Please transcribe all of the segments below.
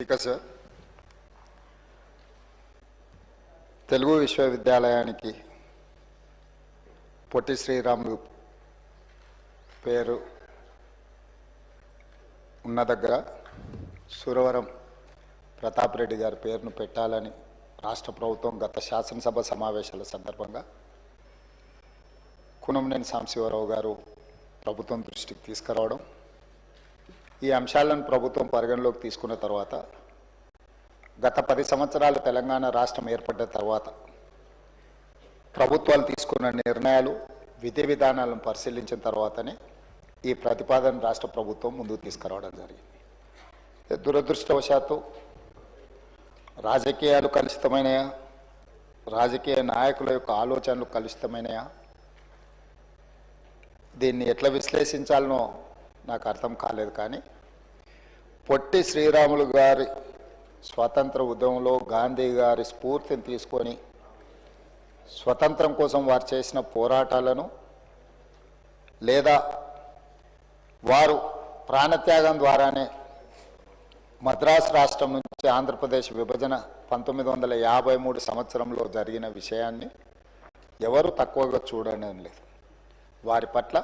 Speaker sir Telugu విశ్వవిద్యాలయానికి పొట్టి శ్రీరాములు పేరు ఉన్న దగ్గర సురవరం ప్రతాప్ రెడ్డి గారి పేరును పెట్టాలని రాష్ట్ర ప్రభుత్వం గత శాసనసభ సమావేశాల సందర్భంగా కునంనేని సాంశివరావు గారు ప్రభుత్వం దృష్టికి తీసుకురావడం ఈ అంశాలను ప్రభుత్వం పరిగణలోకి తీసుకున్న తర్వాత గత పది సంవత్సరాలు తెలంగాణ రాష్ట్రం ఏర్పడ్డ తర్వాత ప్రభుత్వాలు తీసుకున్న నిర్ణయాలు విధి విధానాలను పరిశీలించిన తర్వాతనే ఈ ప్రతిపాదన రాష్ట్ర ప్రభుత్వం ముందుకు తీసుకురావడం జరిగింది. దురదృష్టవశాత్తు రాజకీయాలు కలుషితమైనయా? రాజకీయ నాయకుల యొక్క ఆలోచనలు కలుషితమైనయా? దీన్ని ఎట్లా విశ్లేషించాలనో నాకు అర్థం కాలేదు కానీ పొట్టి శ్రీరాములు గారి స్వాతంత్ర ఉద్యమంలో గాంధీ గారి స్ఫూర్తిని తీసుకొని స్వతంత్రం కోసం వారు చేసిన పోరాటాలను లేదా వారు ప్రాణత్యాగం ద్వారానే మద్రాసు రాష్ట్రం నుంచి ఆంధ్రప్రదేశ్ విభజన పంతొమ్మిది వందల యాభై మూడు సంవత్సరంలో జరిగిన విషయాన్ని ఎవరు తక్కువగా చూడడం లేదు. వారి పట్ల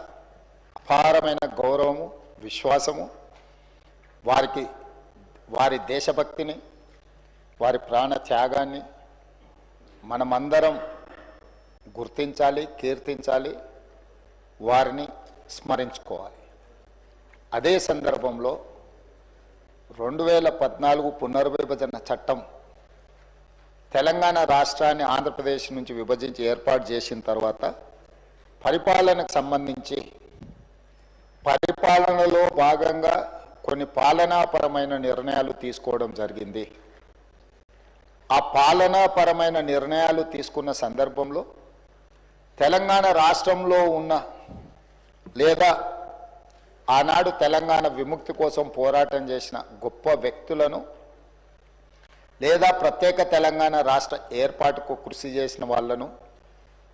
అపారమైన గౌరవము విశ్వాసము వారికి వారి దేశభక్తిని వారి ప్రాణ త్యాగాన్ని మనమందరం గుర్తించాలి కీర్తించాలి వారిని స్మరించుకోవాలి. అదే సందర్భంలో రెండు వేల పద్నాలుగు పునర్విభజన చట్టం తెలంగాణ రాష్ట్రాన్ని ఆంధ్రప్రదేశ్ నుంచి విభజించి ఏర్పాటు చేసిన తర్వాత పరిపాలనకు సంబంధించి పరిపాలనలో భాగంగా కొన్ని పాలనాపరమైన నిర్ణయాలు తీసుకోవడం జరిగింది. ఆ పాలనాపరమైన నిర్ణయాలు తీసుకున్న సందర్భంలో తెలంగాణ రాష్ట్రంలో ఉన్న లేదా ఆనాడు తెలంగాణ విముక్తి కోసం పోరాటం చేసిన గొప్ప వ్యక్తులను లేదా ప్రత్యేక తెలంగాణ రాష్ట్ర ఏర్పాటుకు కృషి చేసిన వాళ్ళను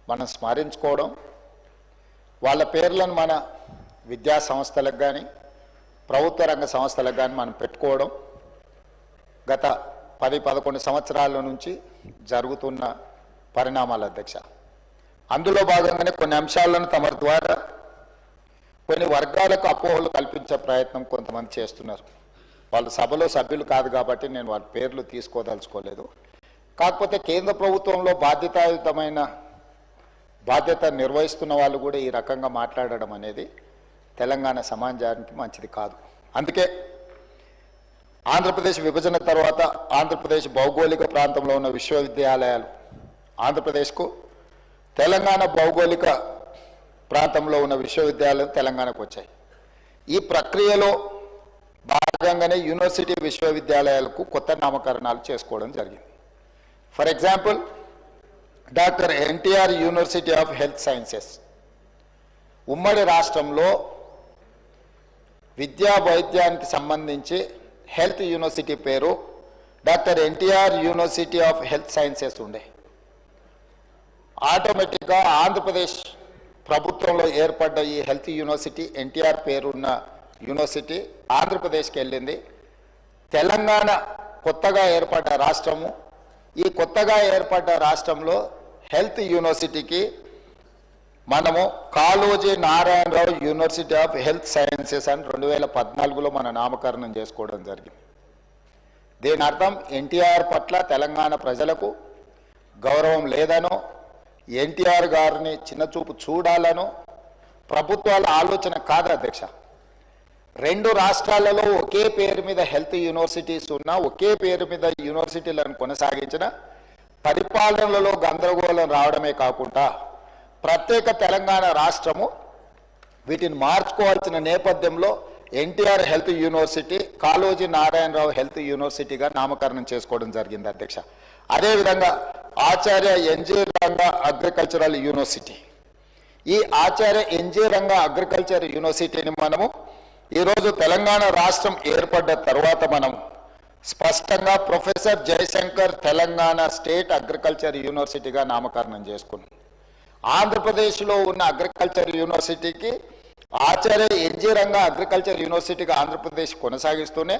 మనం స్మరించుకోవడం వాళ్ళ పేర్లను మన విద్యా సంస్థలకు కానీ ప్రభుత్వ రంగ సంస్థలకు కానీ మనం పెట్టుకోవడం గత పది పదకొండు సంవత్సరాల నుంచి జరుగుతున్న పరిణామాల అధ్యక్ష. అందులో భాగంగానే కొన్ని అంశాలను తమ ద్వారా కొన్ని వర్గాలకు అపోహలు కల్పించే ప్రయత్నం కొంతమంది చేస్తున్నారు. వాళ్ళు సభలో సభ్యులు కాదు కాబట్టి నేను వాళ్ళ పేర్లు తీసుకోదలుచుకోలేదు. కాకపోతే కేంద్ర ప్రభుత్వంలో బాధ్యతాయుతమైన బాధ్యత నిర్వహిస్తున్న వాళ్ళు కూడా ఈ రకంగా మాట్లాడడం అనేది తెలంగాణ సమాజానికి మంచిది కాదు. అందుకే ఆంధ్రప్రదేశ్ విభజన తర్వాత ఆంధ్రప్రదేశ్ భౌగోళిక ప్రాంతంలో ఉన్న విశ్వవిద్యాలయాలు ఆంధ్రప్రదేశ్కు తెలంగాణ భౌగోళిక ప్రాంతంలో ఉన్న విశ్వవిద్యాలయాలు తెలంగాణకు వచ్చాయి. ఈ ప్రక్రియలో భాగంగానే యూనివర్సిటీ విశ్వవిద్యాలయాలకు కొత్త నామకరణాలు చేసుకోవడం జరిగింది. For example doctor NTR university of health sciences ఉమ్మడి రాష్ట్రంలో విద్యా వైద్యానికి సంబంధించి హెల్త్ యూనివర్సిటీ పేరు doctor NTR university of health sciences ఉండే. ఆటోమేటిక్గా ఆంధ్రప్రదేశ్ ప్రభుత్వంలో ఏర్పడ్డ ఈ హెల్త్ యూనివర్సిటీ ఎన్టీఆర్ పేరున్న యూనివర్సిటీ ఆంధ్రప్రదేశ్కి వెళ్ళింది. తెలంగాణ కొత్తగా ఏర్పడ్డ రాష్ట్రము. ఈ కొత్తగా ఏర్పడ్డ రాష్ట్రంలో హెల్త్ యూనివర్సిటీకి మనము Kaloji Narayana Rao university of health sciences అని రెండు వేల పద్నాలుగులో మన నామకరణం చేసుకోవడం జరిగింది. దీని అర్థం ఎన్టీఆర్ పట్ల తెలంగాణ ప్రజలకు గౌరవం లేదనో ఎన్టీఆర్ గారిని చిన్నచూపు చూడాలనో ప్రభుత్వాల ఆలోచన కాదు అధ్యక్ష. రెండు రాష్ట్రాలలో ఒకే పేరు మీద హెల్త్ యూనివర్సిటీస్ ఉన్నా ఒకే పేరు మీద యూనివర్సిటీలను కొనసాగించిన పరిపాలనలలో గందరగోళం రావడమే కాకుండా ప్రత్యేక తెలంగాణ రాష్ట్రము. వీటిని మార్చుకోవాల్సిన నేపథ్యంలో NTR health university Kaloji Narayana Rao health యూనివర్సిటీగా నామకరణం చేసుకోవడం జరిగింది అధ్యక్ష. అదేవిధంగా Acharya NG Ranga agricultural university. ఈ ఆచార్య ఎన్జి రంగ అగ్రికల్చర్ యూనివర్సిటీని మనము ఈరోజు తెలంగాణ రాష్ట్రం ఏర్పడ్డ తర్వాత మనం స్పష్టంగా professor Jayashankar Telangana state agriculture యూనివర్సిటీగా నామకరణం చేసుకున్నాం. ఆంధ్రప్రదేశ్లో ఉన్న అగ్రికల్చర్ యూనివర్సిటీకి ఆచార్య ఎన్జీ రంగ అగ్రికల్చర్ యూనివర్సిటీగా ఆంధ్రప్రదేశ్ కొనసాగిస్తూనే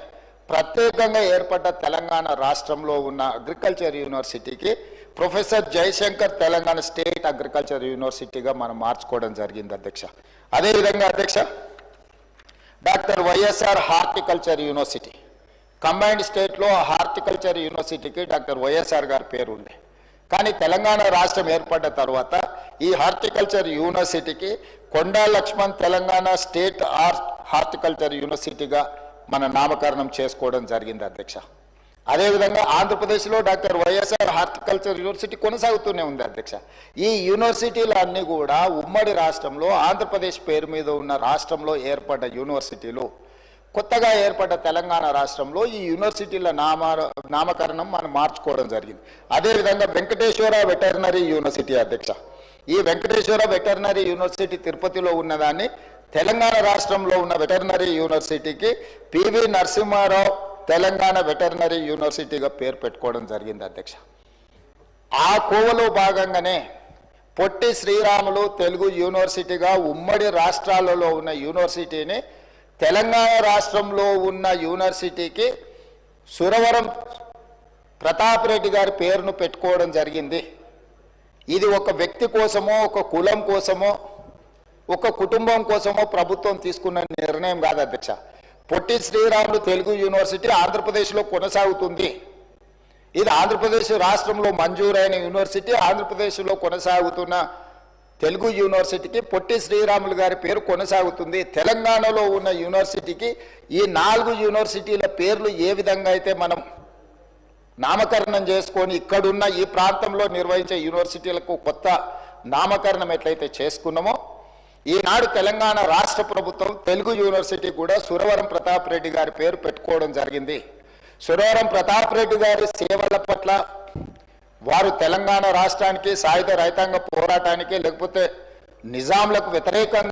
ప్రత్యేకంగా ఏర్పడ్డ తెలంగాణ రాష్ట్రంలో ఉన్న అగ్రికల్చర్ యూనివర్సిటీకి professor Jayashankar Telangana state agriculture యూనివర్సిటీగా మనం మార్చుకోవడం జరిగింది అధ్యక్ష. అదేవిధంగా అధ్యక్ష doctor YSR horticulture university combined స్టేట్లో హార్టికల్చర్ యూనివర్సిటీకి డాక్టర్ వైఎస్ఆర్ గారి పేరు ఉండే కానీ తెలంగాణ రాష్ట్రం ఏర్పడ్డ తర్వాత ఈ హార్టికల్చర్ యూనివర్సిటీకి Konda Laxman Telangana state art horticulture యూనివర్సిటీగా మన నామకరణం చేసుకోవడం జరిగింది అధ్యక్ష. అదేవిధంగా ఆంధ్రప్రదేశ్లో డాక్టర్ వైఎస్ఆర్ హార్టికల్చర్ యూనివర్సిటీ కొనసాగుతూనే ఉంది అధ్యక్ష. ఈ యూనివర్సిటీలు అన్నీ కూడా ఉమ్మడి రాష్ట్రంలో ఆంధ్రప్రదేశ్ పేరు మీద ఉన్న రాష్ట్రంలో ఏర్పడ్డ యూనివర్సిటీలు. కొత్తగా ఏర్పడ్డ తెలంగాణ రాష్ట్రంలో ఈ యూనివర్సిటీల నామ నామకరణం మనం మార్చుకోవడం జరిగింది. అదేవిధంగా వెంకటేశ్వర వెటర్నరీ యూనివర్సిటీ అధ్యక్ష. ఈ వెంకటేశ్వర వెటర్నరీ యూనివర్సిటీ తిరుపతిలో ఉన్నదాన్ని తెలంగాణ రాష్ట్రంలో ఉన్న వెటర్నరీ యూనివర్సిటీకి పివి నరసింహారావు తెలంగాణ వెటర్నరీ యూనివర్సిటీగా పేరు పెట్టుకోవడం జరిగింది అధ్యక్ష. ఆ కోవలో భాగంగానే పొట్టి శ్రీరాములు తెలుగు యూనివర్సిటీగా ఉమ్మడి రాష్ట్రాలలో ఉన్న యూనివర్సిటీని తెలంగాణ రాష్ట్రంలో ఉన్న యూనివర్సిటీకి సురవరం ప్రతాప్ రెడ్డి గారి పేరును పెట్టుకోవడం జరిగింది. ఇది ఒక వ్యక్తి కోసమో ఒక కులం కోసమో ఒక కుటుంబం కోసమో ప్రభుత్వం తీసుకున్న నిర్ణయం కాదు అధ్యక్ష. పొట్టి శ్రీరాములు తెలుగు యూనివర్సిటీ ఆంధ్రప్రదేశ్లో కొనసాగుతుంది. ఇది ఆంధ్రప్రదేశ్ రాష్ట్రంలో మంజూరైన యూనివర్సిటీ ఆంధ్రప్రదేశ్లో కొనసాగుతున్న తెలుగు యూనివర్సిటీకి పొట్టి శ్రీరాములు గారి పేరు కొనసాగుతుంది. తెలంగాణలో ఉన్న యూనివర్సిటీకి ఈ నాలుగు యూనివర్సిటీల పేర్లు ఏ విధంగా అయితే మనం నామకరణం చేసుకొని ఇక్కడున్న ఈ ప్రాంతంలో నిర్వహించే యూనివర్సిటీలకు కొత్త నామకరణం ఎట్లయితే చేసుకున్నామో ఈనాడు తెలంగాణ రాష్ట్ర ప్రభుత్వం తెలుగు యూనివర్సిటీ కూడా సురవరం ప్రతాప్ రెడ్డి గారి పేరు పెట్టుకోవడం జరిగింది. సురవరం ప్రతాప్ రెడ్డి గారి సేవల పట్ల వారు తెలంగాణ రాష్ట్రానికి సాయుధ రైతాంగ పోరాటానికి లేకపోతే నిజాంలకు వ్యతిరేకంగా